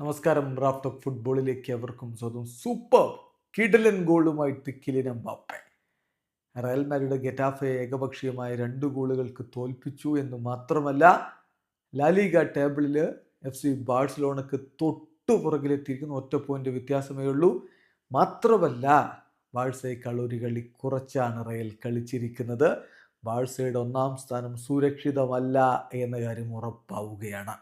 നമസ്കാരം. Raft of ഫുട്ബോളിലേക്ക് അവർക്കും സ്വന്തം സൂപ്പർ കിടലൻ ഗോളുമായിട്ട് കിലിനൻ ബാപ്പെ റയൽ മാരിയുടെ ഗെറ്റാഫെ ഏകപക്ഷീയമായ രണ്ട് ഗോളുകൾക്ക് തോൽപ്പിച്ചു എന്ന് മാത്രമല്ല ലാലിഗ ടേബിളിൽ എഫ് സി ബാഴ്സലോണക്ക് തൊട്ടു പുറകിലെത്തിയിരിക്കുന്ന. ഒറ്റ പോയിന്റ് വ്യത്യാസമേ ഉള്ളൂ. മാത്രമല്ല ബാഴ്സയേക്കാൾ ഒരു കളി കുറച്ചാണ് റയൽ കളിച്ചിരിക്കുന്നത്. ബാഴ്സയുടെ ഒന്നാം സ്ഥാനം സുരക്ഷിതമല്ല എന്ന കാര്യം ഉറപ്പാവുകയാണ്.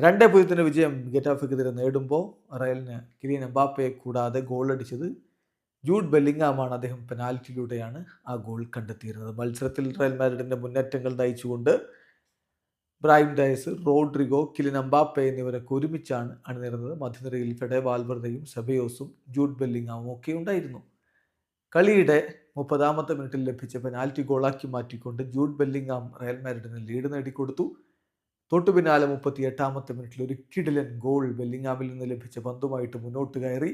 രണ്ട് പൂജ്യത്തിന്റെ വിജയം ഗെറ്റാഫയ്ക്കെതിരെ നേടുമ്പോൾ റയലിന് കിലിയൻ എംബാപ്പയെ കൂടാതെ ഗോൾ അടിച്ചത് ജൂഡ് ബെല്ലിംഗാമാണ്. അദ്ദേഹം പെനാൽറ്റിയിലൂടെയാണ് ആ ഗോൾ കണ്ടെത്തിയിരുന്നത്. മത്സരത്തിൽ റയൽ മാഡ്രിഡിന്റെ മുന്നേറ്റങ്ങൾ നയിച്ചുകൊണ്ട് Brahim Diaz Rodrygo Kylian Mbappe എന്നിവരൊക്കെ ഒരുമിച്ചാണ് അണിനിരുന്നത്. മധ്യനിരയിൽ ഫെഡെ വാൽവർദയും സെബയോസും ജൂഡ് ബെല്ലിംഗാമും ഒക്കെ ഉണ്ടായിരുന്നു. കളിയുടെ മുപ്പതാമത്തെ മിനിറ്റിൽ ലഭിച്ച പെനാൽറ്റി ഗോളാക്കി മാറ്റിക്കൊണ്ട് ജൂഡ് ബെല്ലിംഗാം റയൽ മാഡ്രിഡിന് ലീഡ് നേടിക്കൊടുത്തു. തൊട്ടു പിന്നാലെ മുപ്പത്തി എട്ടാമത്തെ മിനിറ്റിൽ ഒരു കിടിലൻ ഗോൾ ബെല്ലിങ്ങാമിൽ നിന്ന് ലഭിച്ച പന്തുമായിട്ട് മുന്നോട്ട് കയറി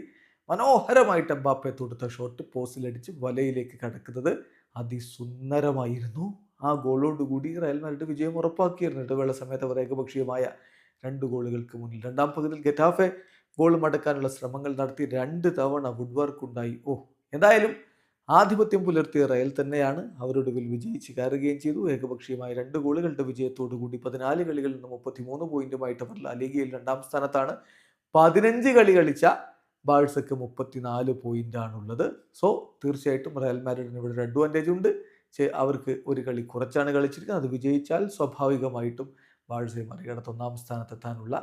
മനോഹരമായിട്ട് എംബാപ്പെ തൊടുത്ത ഷോട്ട് പോസ്റ്റിലടിച്ച് വലയിലേക്ക് കടക്കുന്നത് അതിസുന്ദരമായിരുന്നു. ആ ഗോളോടുകൂടി റയൽ മാഡ്രിഡ് വിജയം ഉറപ്പാക്കിയിരുന്നു. ഇടവേള സമയത്ത് അവർ ഏകപക്ഷീയമായ രണ്ട് ഗോളുകൾക്ക് മുന്നിൽ. രണ്ടാം പകുതിയിൽ ഗെറ്റാഫെ ഗോൾ മടക്കാനുള്ള ശ്രമങ്ങൾ നടത്തി രണ്ട് തവണ വുഡ്വർക്ക് ഉണ്ടായി ഓ എന്തായാലും ആധിപത്യം പുലർത്തിയ റയൽ തന്നെയാണ് അവരൊടുവിൽ വിജയിച്ച് കയറുകയും ചെയ്തു. ഏകപക്ഷീയമായ രണ്ട് ഗോളുകളുടെ വിജയത്തോടു കൂടി പതിനാല് കളികളിൽ നിന്ന് മുപ്പത്തിമൂന്ന് പോയിന്റുമായിട്ട് അവർ ലാലിഗയിൽ രണ്ടാം സ്ഥാനത്താണ്. പതിനഞ്ച് കളി കളിച്ച ബാഴ്സക്ക് മുപ്പത്തിനാല് പോയിന്റാണുള്ളത്. സോ തീർച്ചയായിട്ടും റയൽ മാഡ്രിഡിന് ഇവിടെ ഒരു അഡ്വാന്റേജ് ഉണ്ട്. അവർക്ക് ഒരു കളി കുറച്ചാണ് കളിച്ചിരിക്കുന്നത്. അത് വിജയിച്ചാൽ സ്വാഭാവികമായിട്ടും ബാഴ്സയെ മറികടത്ത് ഒന്നാം സ്ഥാനത്തെത്താനുള്ള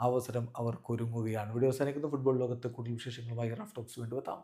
അവസരം അവർക്കൊരുങ്ങുകയാണ്. ഇവിടെ അവസാനിക്കുന്ന. ഫുട്ബോൾ ലോകത്തെ കൂടുതൽ വിശേഷങ്ങളുമായി റഫ് ടോക്സ് വേണ്ടി എത്താം.